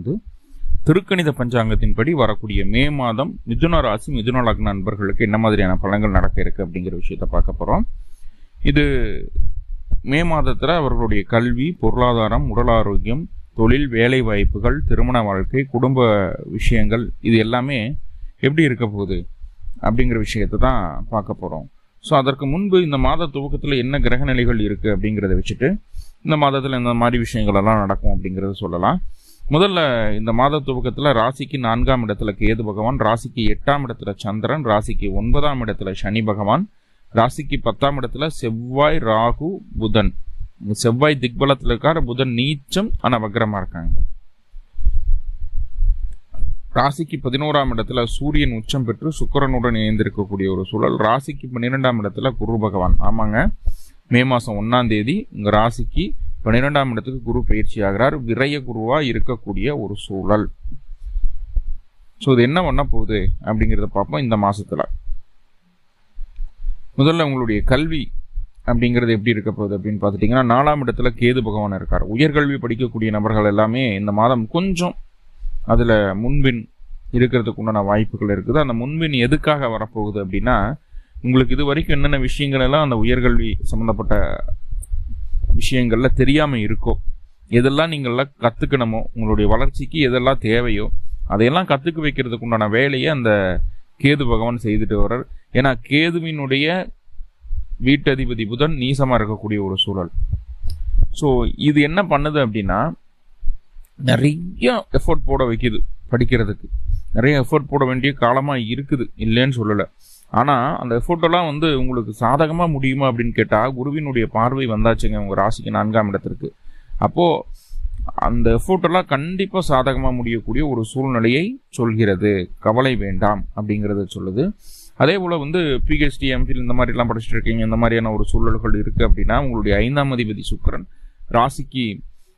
இருந்து திருக்கணித பஞ்சாங்கத்தின்படி வரக்கூடிய மே மாதம் மிதுன ராசி மிதுன லக்ன நண்பர்களுக்கு என்ன மாதிரியான பலன்கள் நடக்க இருக்கு அப்படிங்கிற விஷயத்த பார்க்க போகிறோம் இது மே மாதத்தில் அவர்களுடைய கல்வி பொருளாதாரம் உடல் ஆரோக்கியம் தொழில் வேலை வாய்ப்புகள் திருமண வாழ்க்கை குடும்ப விஷயங்கள் இது எல்லாமே எப்படி இருக்க போகுது அப்படிங்கிற விஷயத்தை தான் பார்க்க போகிறோம் ஸோ அதற்கு முன்பு இந்த மாத துவக்கத்தில் என்ன கிரக நிலைகள் அப்படிங்கிறத வச்சுட்டு இந்த மாதத்தில் இந்த மாதிரி விஷயங்கள் எல்லாம் நடக்கும் அப்படிங்கிறத சொல்லலாம். முதல்ல இந்த மாத துவக்கத்தில் ராசிக்கு நான்காம் இடத்துல கேது பகவான் ராசிக்கு எட்டாம் இடத்துல சந்திரன் ராசிக்கு ஒன்பதாம் இடத்துல சனி பகவான் ராசிக்கு பத்தாம் இடத்துல செவ்வாய் ராகு புதன். செவ்வாய் திக்பலத்தில் இருக்கார் புதன் நீச்சம் ஆனால் வக்ரமாக இருக்காங்க. ராசிக்கு பதினோராம் இடத்துல சூரியன் உச்சம் பெற்று சுக்கிரனுடன் இணைந்திருக்கக்கூடிய ஒரு சூழல். ராசிக்கு பன்னிரெண்டாம் இடத்துல குரு பகவான். ஆமாங்க. மே மாதம் ஒன்றாம் தேதி உங்கள் ராசிக்கு பன்னிரெண்டாம் இடத்துக்கு குரு பயிற்சி ஆகிறார். விரைய குருவாக இருக்கக்கூடிய ஒரு சூழல். ஸோ இது என்ன பண்ண போகுது அப்படிங்கிறத பார்ப்போம் இந்த மாதத்தில் முதல்ல உங்களுடைய கல்வி அப்படிங்கிறது எப்படி இருக்க போகுது அப்படின்னு பார்த்துட்டிங்கன்னா நாலாம் இடத்துல கேது பகவான் இருக்கார். உயர்கல்வி படிக்கக்கூடிய நபர்கள் எல்லாமே இந்த மாதம் கொஞ்சம் அதில் முன்பின் இருக்கிறதுக்கு உண்டான வாய்ப்புகள் இருக்குது. அந்த முன்பின் எதுக்காக வரப்போகுது அப்படின்னா உங்களுக்கு இது வரைக்கும் என்னென்ன விஷயங்கள் எல்லாம் அந்த உயர்கல்வி சம்மந்தப்பட்ட விஷயங்களில் தெரியாமல் இருக்கோ எதெல்லாம் நீங்கள்லாம் கற்றுக்கணுமோ உங்களுடைய வளர்ச்சிக்கு எதெல்லாம் தேவையோ அதையெல்லாம் கற்றுக்க வைக்கிறதுக்கு உண்டான வேலையை அந்த கேது பகவான் செய்துட்டு வர்றார். ஏன்னா கேதுவினுடைய வீட்டதிபதி புதன் நீசமாக இருக்கக்கூடிய ஒரு சூழல். ஸோ இது என்ன பண்ணுது அப்படின்னா நிறைய எஃபோர்ட் போட வைக்குது படிக்கிறதுக்கு. நிறைய எஃபோர்ட் போட வேண்டிய காலமாக இருக்குது. இல்லைன்னு சொல்லலை. ஆனால் அந்த எஃபோர்ட்டெல்லாம் வந்து உங்களுக்கு சாதகமாக முடியுமா அப்படின்னு கேட்டால் குருவினுடைய பார்வை வந்தாச்சுங்க உங்கள் ராசிக்கு நான்காம் இடத்திற்கு. அப்போது அந்த எஃபோர்ட்டெல்லாம் கண்டிப்பாக சாதகமாக முடியக்கூடிய ஒரு சூழ்நிலையை சொல்கிறது. கவலை வேண்டாம் அப்படிங்கிறத சொல்லுது. அதே போல் வந்து பிஹெச்டி எம்ஃபில் இந்த மாதிரிலாம் படிச்சுட்டு இருக்கீங்க இந்த மாதிரியான ஒரு சூழல்கள் இருக்குது அப்படின்னா உங்களுடைய ஐந்தாம் அதிபதி சுக்கரன் ராசிக்கு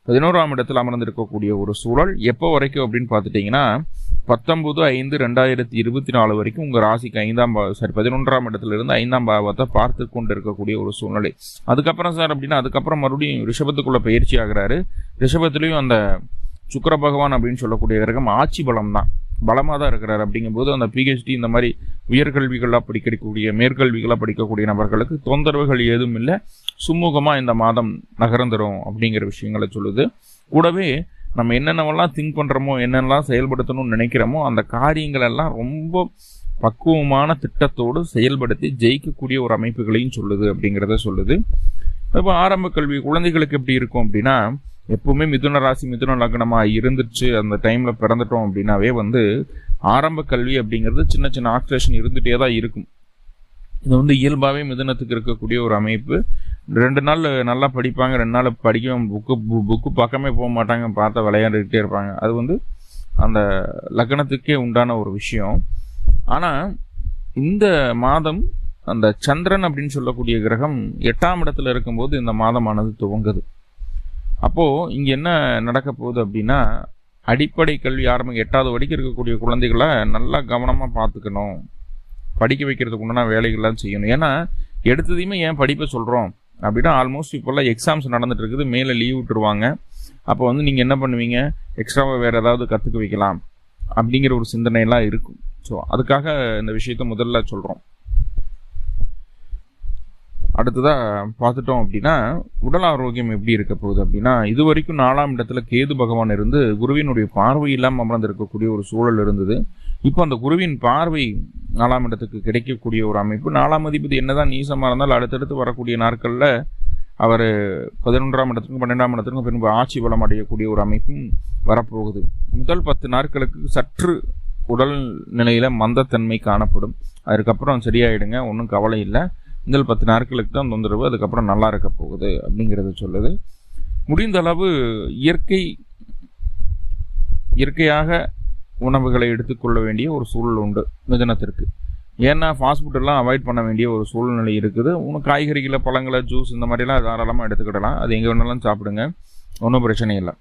பதினோராம் இடத்தில் அமர்ந்திருக்கக்கூடிய ஒரு சூழல் எப்போ வரைக்கும் அப்படின்னு பார்த்துட்டிங்கன்னா பத்தொன்பது ஐந்து ரெண்டாயிரத்தி இருபத்தி நாலு வரைக்கும் உங்கள் ராசிக்கு ஐந்தாம் பாவம் சாரி பதினொன்றாம் இடத்துல இருந்து ஐந்தாம் பாவத்தை பார்த்து கொண்டு இருக்கக்கூடிய ஒரு சூழ்நிலை. அதுக்கப்புறம் சார் அப்படின்னா அதுக்கப்புறம் மறுபடியும் ரிஷபத்துக்குள்ள பயிற்சி ஆகிறாரு. ரிஷபத்துலேயும் அந்த சுக்கர பகவான் அப்படின்னு சொல்லக்கூடிய கிரகம் ஆட்சி பலம் தான் பலமாக தான் இருக்கிறார். அப்படிங்கும்போது அந்த பிஹெச்டி இந்த மாதிரி உயர்கல்விகளாக படிக்கக்கூடிய மேற்கல்விகளாக படிக்கக்கூடிய நபர்களுக்கு தொந்தரவுகள் ஏதும் இல்லை. சுமூகமாக இந்த மாதம் நகர்ந்துடும் அப்படிங்கிற விஷயங்களை சொல்லுது. கூடவே நம்ம என்னென்னவெல்லாம் திங்க் பண்ணுறோமோ என்னென்னலாம் செயல்படுத்தணும்னு நினைக்கிறோமோ அந்த காரியங்கள் எல்லாம் ரொம்ப பக்குவமான திட்டத்தோடு செயல்படுத்தி ஜெயிக்கக்கூடிய ஒரு அமைப்புகளையும் சொல்லுது அப்படிங்கிறத சொல்லுது. இப்போ ஆரம்ப கல்வி குழந்தைகளுக்கு எப்படி இருக்கும் அப்படின்னா எப்பவுமே மிதுன ராசி மிதுன லக்னமாக இருந்துச்சு அந்த டைமில் பிறந்துட்டோம் அப்படின்னாவே வந்து ஆரம்ப கல்வி அப்படிங்கிறது சின்ன சின்ன ஆக்சிலேஷன் இருந்துகிட்டே தான் இருக்கும். இது வந்து இயல்பாகவே மிதுனத்துக்கு இருக்கக்கூடிய ஒரு அமைப்பு. ரெண்டு நாள் நல்லா படிப்பாங்க ரெண்டு நாள் படிக்க புக்கு புக்கு பக்கமே போக மாட்டாங்க பார்த்தா விளையாண்டுக்கிட்டே இருப்பாங்க. அது வந்து அந்த லக்னத்துக்கே உண்டான ஒரு விஷயம். ஆனால் இந்த மாதம் அந்த சந்திரன் அப்படின்னு சொல்லக்கூடிய கிரகம் எட்டாம் இடத்துல இருக்கும்போது இந்த மாதமானது துவங்குது. அப்போது இங்கே என்ன நடக்க போகுது அப்படின்னா அடிப்படை கல்வி ஆரம்பம் எட்டாவது வரைக்கும் இருக்கக்கூடிய குழந்தைகளை நல்லா கவனமாக பார்த்துக்கணும். படிக்க வைக்கிறதுக்கு உண்டான வேலைகள்லாம் செய்யணும். ஏன்னா எடுத்ததையுமே ஏன் படிப்பை சொல்கிறோம் அப்படின்னா ஆல்மோஸ்ட் இப்போல்லாம் எக்ஸாம்ஸ் நடந்துட்டு இருக்குது. மேலே லீவ் விட்டுருவாங்க. அப்போ வந்து நீங்கள் என்ன பண்ணுவீங்க? எக்ஸ்ட்ராவாக வேறு ஏதாவது கற்றுக்க வைக்கலாம். அப்படிங்கிற ஒரு சிந்தனையெல்லாம் இருக்கும். ஸோ அதுக்காக இந்த விஷயத்த முதல்ல சொல்கிறோம் அடுத்ததாக பார்த்துட்டோம் அப்படின்னா உடல் ஆரோக்கியம் எப்படி இருக்க போகுது அப்படின்னா இது வரைக்கும் நாலாம் இடத்துல கேது பகவான் இருந்து குருவினுடைய பார்வை இல்லாமல் அமர்ந்திருக்கக்கூடிய ஒரு சூழல் இருந்தது. இப்போ அந்த குருவின் பார்வை நாலாம் இடத்துக்கு கிடைக்கக்கூடிய ஒரு அமைப்பு. நாலாம் அதிபதி என்னதான் நீசமாக இருந்தாலும் அடுத்தடுத்து வரக்கூடிய நாட்களில் அவர் பதினொன்றாம் இடத்துக்கும் பன்னெண்டாம் இடத்துக்கும் பின்பு ஆட்சி வளம் அடையக்கூடிய ஒரு அமைப்பும் வரப்போகுது. முதல் பத்து நாட்களுக்கு சற்று உடல் நிலையில் மந்தத்தன்மை காணப்படும். அதுக்கப்புறம் சரியாயிடுங்க ஒன்றும் கவலை இல்லை. முதல் பத்து நாட்களுக்கு தான் தொந்தரவு அதுக்கப்புறம் நல்லா இருக்க போகுது அப்படிங்கிறத சொல்லுது. முடிந்த அளவு இயற்கை இயற்கையாக உணவுகளை எடுத்துக்கொள்ள வேண்டிய ஒரு சூழல் உண்டு மிதனத்திற்கு. ஏன்னா ஃபாஸ்ட் ஃபுட்டெல்லாம் அவாய்ட் பண்ண வேண்டிய ஒரு சூழ்நிலை இருக்குது. உனக்கு காய்கறிகளை பழங்களை ஜூஸ் இந்த மாதிரிலாம் தாராளமாக எடுத்துக்கிடலாம். அது எங்கே வேணாலும் சாப்பிடுங்க. ஒன்றும் பிரச்சனை இல்லை.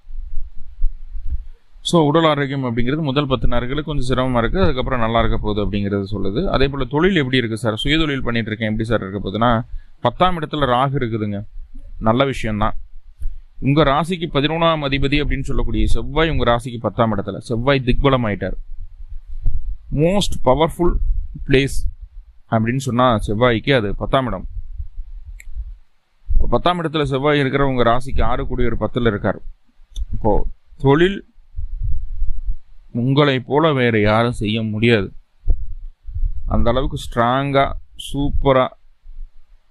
ஸோ உடல் ஆரோக்கியம் அப்படிங்கிறது முதல் பத்து நாட்களுக்கு கொஞ்சம் சிரமமாக இருக்குது அதுக்கப்புறம் நல்லா இருக்க போகுது அப்படிங்கிறது சொல்லுது. அதே போல் தொழில் எப்படி இருக்குது சார்? சுயதொழில் பண்ணிகிட்டு இருக்கேன். எப்படி சார் இருக்க போகுதுன்னா பத்தாம் இடத்துல ராகு இருக்குதுங்க. நல்ல விஷயம்தான். உங்க ராசிக்கு பதினொன்றாம் அதிபதி அப்படின்னு சொல்லக்கூடிய செவ்வாய் உங்க ராசிக்கு பத்தாம் இடத்துல. செவ்வாய் திக்பலம் ஆயிட்டார் மோஸ்ட் பவர்ஃபுல் பிளேஸ் அப்படின்னு சொன்னா செவ்வாய்க்கு அது பத்தாம் இடம். பத்தாம் இடத்துல செவ்வாய் இருக்கிற உங்க ராசிக்கு ஆறு கூடிய ஒரு பத்தில் இருக்கார். இப்போ தொழில் உங்களை போல வேற யாரும் செய்ய முடியாது. அந்த அளவுக்கு ஸ்ட்ராங்கா சூப்பரா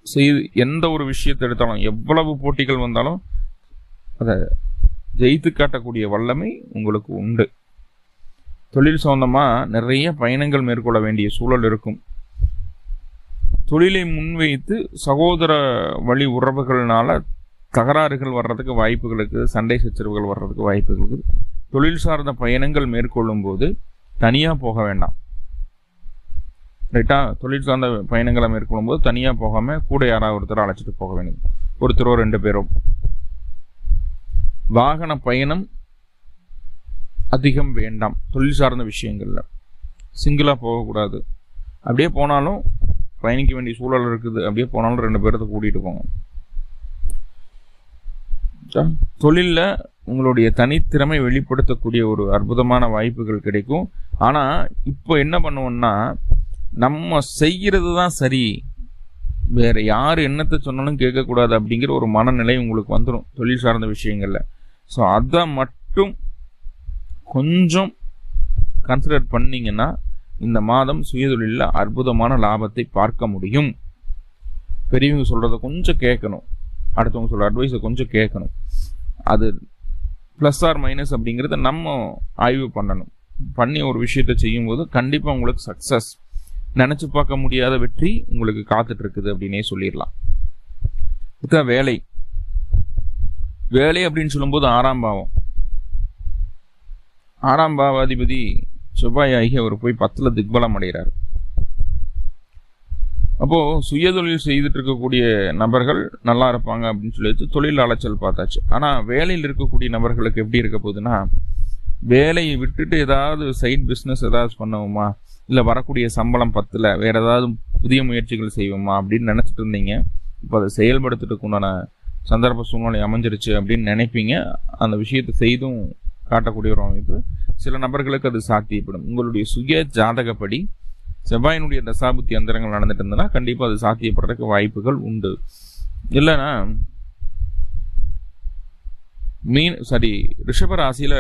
செய்து எந்த ஒரு விஷயத்தை எடுத்தாலும் எவ்வளவு போட்டிகள் வந்தாலும் அதை ஜெயித்து காட்டக்கூடிய வல்லமை உங்களுக்கு உண்டு. தொழில் சொந்தமா நிறைய பயணங்கள் மேற்கொள்ள வேண்டிய சூழல் இருக்கும். தொழிலை முன்வைத்து சகோதர வழி உறவுகள்னால தகராறுகள் வர்றதுக்கு வாய்ப்புகளுக்கு சண்டை சச்சரவுகள் வர்றதுக்கு வாய்ப்புகள் இருக்குது. தொழில் சார்ந்த பயணங்கள் மேற்கொள்ளும் போது தனியாக போக வேண்டாம். ரைட்டாக தொழில் சார்ந்த பயணங்களை மேற்கொள்ளும் போது தனியாக போகாமல் கூட யாராவது ஒருத்தர் அழைச்சிட்டு போக வேண்டும் ஒருத்தரோ ரெண்டு பேரும் வாகன பயணம் அதிகம் வேண்டாம். தொழில் சார்ந்த விஷயங்களில். சிங்கிளாக போகக்கூடாது அப்படியே போனாலும் பயணிக்க வேண்டிய சூழல் இருக்குது. அப்படியே போனாலும் ரெண்டு பேர்த்த கூட்டிகிட்டு போங்க. தொழிலில் உங்களுடைய தனித்திறமை வெளிப்படுத்தக்கூடிய ஒரு அற்புதமான வாய்ப்புகள் கிடைக்கும். ஆனால் இப்போ என்ன பண்ணுவோம்னா நம்ம செய்கிறது தான் சரி. வேறு யார் என்னத்தை சொன்னாலும் கேட்கக்கூடாது அப்படிங்கிற ஒரு மனநிலை உங்களுக்கு வந்துடும் தொழில் சார்ந்த விஷயங்களில். ஸோ அதை மட்டும் கொஞ்சம் கன்சிடர் பண்ணிங்கன்னா இந்த மாதம் சுயதொழிலில் அற்புதமான லாபத்தை பார்க்க முடியும். பெரியவங்க சொல்கிறத கொஞ்சம் கேட்கணும். அடுத்தவங்க சொல்கிற அட்வைஸை கொஞ்சம் கேட்கணும். அது ப்ளஸ் ஆர் மைனஸ் அப்படிங்கிறத நம்ம ஆய்வு பண்ணணும். பண்ணி ஒரு விஷயத்த செய்யும்போது கண்டிப்பாக உங்களுக்கு சக்ஸஸ் நினச்சி பார்க்க முடியாத வெற்றி உங்களுக்கு காத்துட்ருக்குது அப்படின்னே சொல்லிடலாம். இதுதான் வேலை. வேலை அப்படின்னு சொல்லும்போது ஆறாம் பாவம். ஆறாம் பாவாதிபதி செவ்வாய் ஆகி அவர் போய் பத்தில் திக்பலம் அடைகிறார். அப்போது சுயதொழில் செய்துட்டு இருக்கக்கூடிய நபர்கள் நல்லா இருப்பாங்க அப்படின்னு சொல்லிட்டு தொழில் அலைச்சல் பார்த்தாச்சு. ஆனால் வேலையில் இருக்கக்கூடிய நபர்களுக்கு எப்படி இருக்க போகுதுன்னா வேலையை விட்டுட்டு ஏதாவது சைட் பிஸ்னஸ் ஏதாவது பண்ணுவோமா? இல்லை வரக்கூடிய சம்பளம் பத்தில் வேறு ஏதாவது புதிய முயற்சிகள் செய்வோமா அப்படின்னு நினச்சிட்டு இருந்தீங்க. இப்போ அதை செயல்படுத்துறதுக்கு உண்டான சந்தர்ப்ப சூழ்நிலை அமைஞ்சிருச்சு அப்படின்னு நினைப்பீங்க. அந்த விஷயத்தை செய்தும் காட்டக்கூடிய ஒரு அமைப்பு. சில நபர்களுக்கு அது சாத்தியப்படும். உங்களுடைய சுய ஜாதகப்படி செவ்வாயினுடைய தசாபுத்தி அந்தரங்கள் நடந்துட்டு இருந்ததுன்னா கண்டிப்பாக அது சாத்தியப்படுறதுக்கு வாய்ப்புகள் உண்டு. இல்லைன்னா மீன் சாரி ரிஷப ராசியில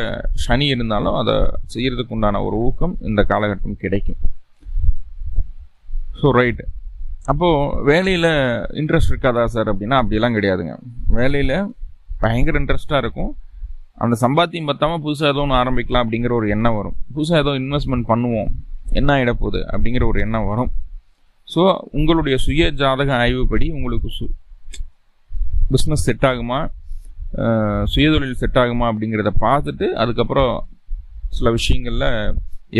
சனி இருந்தாலும் அதை செய்கிறதுக்கு உண்டான ஒரு ஊக்கம் இந்த காலகட்டம் கிடைக்கும். ஸோ ரைட் அப்போது வேலையில் இன்ட்ரெஸ்ட் இருக்காதா சார் அப்படின்னா அப்படிலாம் கிடையாதுங்க. வேலையில் பயங்கர இன்ட்ரெஸ்ட்டாக இருக்கும். அந்த சம்பாத்தியம் பத்தாமல் புதுசாக ஏதோ ஒன்று ஆரம்பிக்கலாம் அப்படிங்கிற ஒரு எண்ணம் வரும். புதுசாக ஏதோ இன்வெஸ்ட்மெண்ட் பண்ணுவோம். என்ன ஆகிடப்போகுது அப்படிங்கிற ஒரு எண்ணம் வரும். ஸோ உங்களுடைய சுய ஜாதக ஆய்வுப்படி உங்களுக்கு சு பிஸ்னஸ் செட் ஆகுமா? சுயதொழில் செட் ஆகுமா அப்படிங்கிறத பார்த்துட்டு அதுக்கப்புறம் சில விஷயங்களில்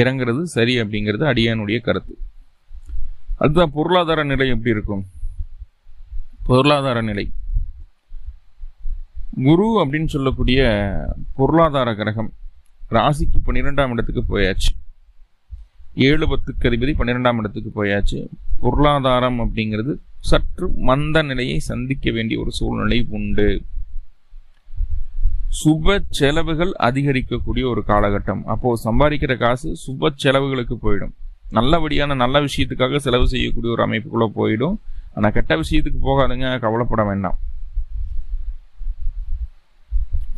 இறங்குறது சரி அப்படிங்கிறது அடியானுடைய கருத்து. அதுதான் பொருளாதார நிலை எப்படி இருக்கும்? பொருளாதார நிலை. குரு அப்படின்னு சொல்லக்கூடிய பொருளாதார கிரகம் ராசிக்கு பன்னிரெண்டாம் இடத்துக்கு போயாச்சு. ஏழு பத்துக்கு அதிபதி பன்னிரெண்டாம் இடத்துக்கு போயாச்சு. பொருளாதாரம் அப்படிங்கிறது சற்று மந்த நிலையை சந்திக்க வேண்டிய ஒரு சூழ்நிலை உண்டு. சுப செலவுகள் அதிகரிக்கக்கூடிய ஒரு காலகட்டம். அப்போ சம்பாதிக்கிற காசு சுப செலவுகளுக்கு போயிடும். நல்லபடியான நல்ல விஷயத்துக்காக செலவு செய்யக்கூடிய ஒரு அமைப்புக்குள்ளே போயிடும். ஆனால் கெட்ட விஷயத்துக்கு போகாதுங்க கவலைப்பட வேண்டாம்.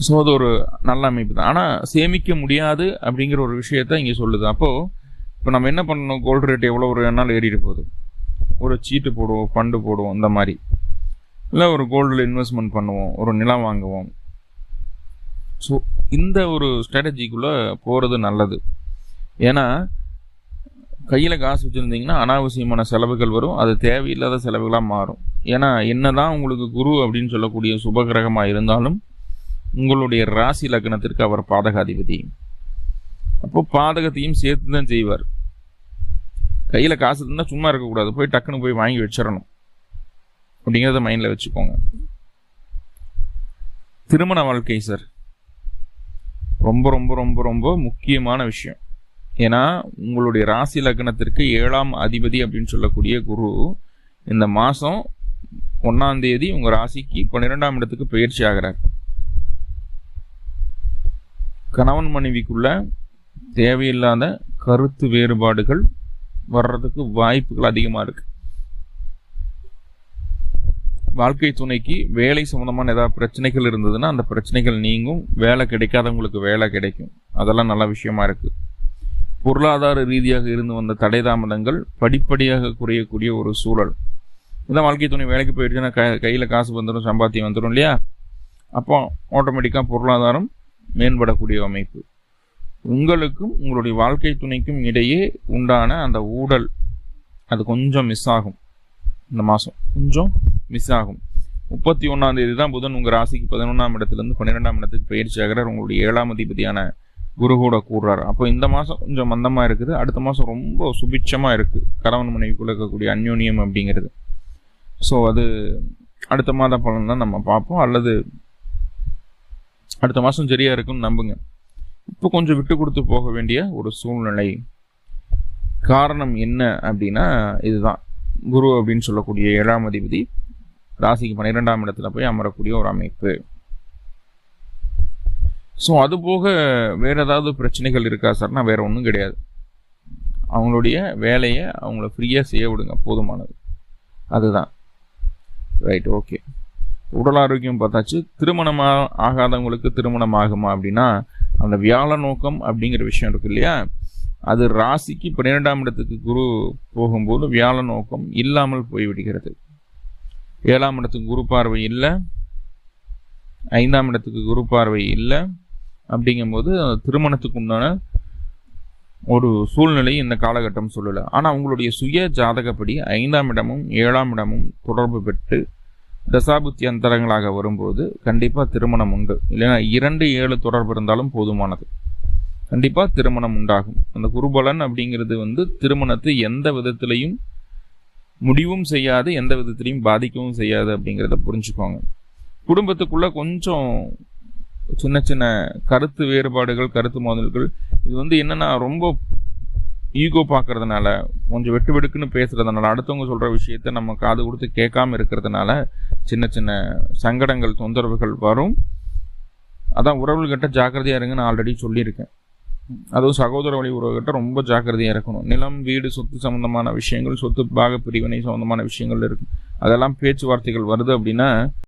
ஸோ அது ஒரு நல்ல அமைப்பு தான். ஆனால் சேமிக்க முடியாது அப்படிங்கிற ஒரு விஷயத்த இங்கே சொல்லுது. அப்போது இப்போ நம்ம என்ன பண்ணணும்? கோல்டு ரேட் எவ்வளோ ஒரு நாள் ஏறிட்டு போகுது. ஒரு சீட்டு போடுவோம் ஃபண்டு போடுவோம் இந்த மாதிரி. இல்லை ஒரு கோல்டில் இன்வெஸ்ட்மெண்ட் பண்ணுவோம் ஒரு நிலம் வாங்குவோம். ஸோ இந்த ஒரு ஸ்ட்ராட்டஜிக்குள்ளே போகிறது நல்லது. ஏன்னா கையில் காசு வச்சுருந்தீங்கன்னா அனாவசியமான செலவுகள் வரும். அது தேவையில்லாத செலவுகளாக மாறும். ஏன்னா என்னதான் உங்களுக்கு குரு அப்படின்னு சொல்லக்கூடிய சுபகிரகமாக இருந்தாலும் உங்களுடைய ராசி லக்னத்திற்கு அவர் பாதகாதிபதி. அப்போ பாதகத்தையும் சேர்த்து தான் செய்வார். கையில் காசு இருந்தால் சும்மா இருக்கக்கூடாது. போய் டக்குன்னு போய் வாங்கி வச்சிடணும். அப்படிங்கிறத மைண்டில் வச்சுக்கோங்க. திருமண வாழ்க்கை சார் ரொம்ப ரொம்ப ரொம்ப ரொம்ப முக்கியமான விஷயம். ஏன்னா உங்களுடைய ராசி லக்னத்திற்கு ஏழாம் அதிபதி அப்படின்னு சொல்லக்கூடிய குரு இந்த மாதம் ஒன்றாம் தேதி உங்கள் ராசிக்கு பன்னிரெண்டாம் இடத்துக்கு பயிற்சி ஆகிறார். கணவன் மனைவிக்குள்ள தேவையில்லாத கருத்து வேறுபாடுகள் வர்றதுக்கு வாய்ப்புகள் அதிகமாக இருக்கு. வாழ்க்கை துணைக்கு வேலை சம்மந்தமான ஏதாவது பிரச்சனைகள் இருந்ததுன்னா அந்த பிரச்சனைகள் நீங்கும். வேலை கிடைக்காதவங்களுக்கு வேலை கிடைக்கும். அதெல்லாம் நல்ல விஷயமா இருக்குது பொருளாதார ரீதியாக இருந்து வந்த தடை தாமதங்கள் படிப்படியாக குறையக்கூடிய ஒரு சூழல். இதான் வாழ்க்கை துணை. வேலைக்கு போயிடுச்சுன்னா க கையில் காசு வந்துடும் சம்பாத்தியம் வந்துடும் இல்லையா? அப்போ ஆட்டோமேட்டிக்காக பொருளாதாரம் மேம்படக்கூடிய அமைப்பு. உங்களுக்கும் உங்களுடைய வாழ்க்கை துணைக்கும் இடையே உண்டான அந்த ஊடல் அது கொஞ்சம் மிஸ் ஆகும். இந்த மாதம் கொஞ்சம் மிஸ் ஆகும். முப்பத்தி ஒன்றாம் தேதி தான் புதன் உங்கள் ராசிக்கு பதினொன்றாம் இடத்துலேருந்து பன்னிரெண்டாம் இடத்துக்கு பயிற்சி ஆகிறார். உங்களுடைய ஏழாம் அதிபதியான குரு கூட கூடுறாரு. அப்போ இந்த மாதம் கொஞ்சம் மந்தமாக இருக்குது. அடுத்த மாதம் ரொம்ப சுபிட்சமாக இருக்குது கணவன் மனைவிக்குள்ள இருக்கக்கூடிய அந்யோன்யம் அப்படிங்கிறது. ஸோ அது அடுத்த மாத பலன் தான் நம்ம பார்ப்போம். அல்லது அடுத்த மாதம் சரியாக இருக்குன்னு நம்புங்க. இப்போ கொஞ்சம் விட்டு கொடுத்து போக வேண்டிய ஒரு சூழ்நிலை. காரணம் என்ன அப்படின்னா இதுதான். குரு அப்படின்னு சொல்லக்கூடிய ஏழாம் அதிபதி ராசிக்கு பன்னிரெண்டாம் இடத்துல போய் அமரக்கூடிய ஒரு அமைப்பு. ஸோ அது போக வேறு ஏதாவது பிரச்சனைகள் இருக்கா சார்னா வேறு ஒன்றும் கிடையாது. அவங்களுடைய வேலையை அவங்கள ஃப்ரீயாக செய்ய விடுங்க. போதுமானது. அதுதான். ரைட் ஓகே உடல் ஆரோக்கியம் பார்த்தாச்சு. திருமணம் ஆகாதவங்களுக்கு திருமணம் ஆகுமா அப்படின்னா அந்த வியாழ நோக்கம் அப்படிங்கிற விஷயம் இருக்கு இல்லையா? அது ராசிக்கு பன்னிரெண்டாம் இடத்துக்கு குரு போகும்போது வியாழ நோக்கம் இல்லாமல் போய்விடுகிறது. ஏழாம் இடத்துக்கு குரு பார்வை இல்லை. ஐந்தாம் இடத்துக்கு குரு பார்வை இல்லை. அப்படிங்கும்போது திருமணத்துக்கு உண்டான ஒரு சூழ்நிலை இந்த காலகட்டம் சொல்லலை. ஆனால் உங்களுடைய சுய ஜாதகப்படி ஐந்தாம் இடமும் ஏழாம் இடமும் தொடர்பு பெற்று தசாபுத்தி அந்தரங்களாக வரும்போது கண்டிப்பாக திருமணம் உண்டு. இல்லைன்னா இரண்டு ஏழு தொடர்பு இருந்தாலும் போதுமானது. கண்டிப்பாக திருமணம் உண்டாகும். அந்த குருபலன் அப்படிங்கிறது வந்து திருமணத்தை எந்த விதத்திலையும் முடிவும் செய்யாது எந்த விதத்திலையும் பாதிக்கவும் செய்யாது அப்படிங்கிறத புரிஞ்சுக்கோங்க. குடும்பத்துக்குள்ளே கொஞ்சம் சின்ன சின்ன கருத்து வேறுபாடுகள் கருத்து மோதல்கள். இது வந்து என்னென்னா ரொம்ப ஈகோ பார்க்கறதுனால கொஞ்சம் வெட்டு வெடுக்குன்னு பேசுறதுனால அடுத்தவங்க சொல்கிற விஷயத்த நம்ம காது கொடுத்து கேட்காம இருக்கிறதுனால சின்ன சின்ன சங்கடங்கள் தொந்தரவுகள் வரும். அதான் உறவுகள்கிட்ட ஜாக்கிரதையாக இருங்கன்னு ஆல்ரெடி சொல்லியிருக்கேன். அதுவும் சகோதர வழி உறவுகிட்ட ரொம்ப ஜாக்கிரதையாக இருக்கணும். நிலம் வீடு சொத்து சம்மந்தமான விஷயங்கள் சொத்து பாக பிரிவினை சம்மந்தமான விஷயங்கள் இருக்கு. அதெல்லாம் பேச்சுவார்த்தைகள் வருது அப்படின்னா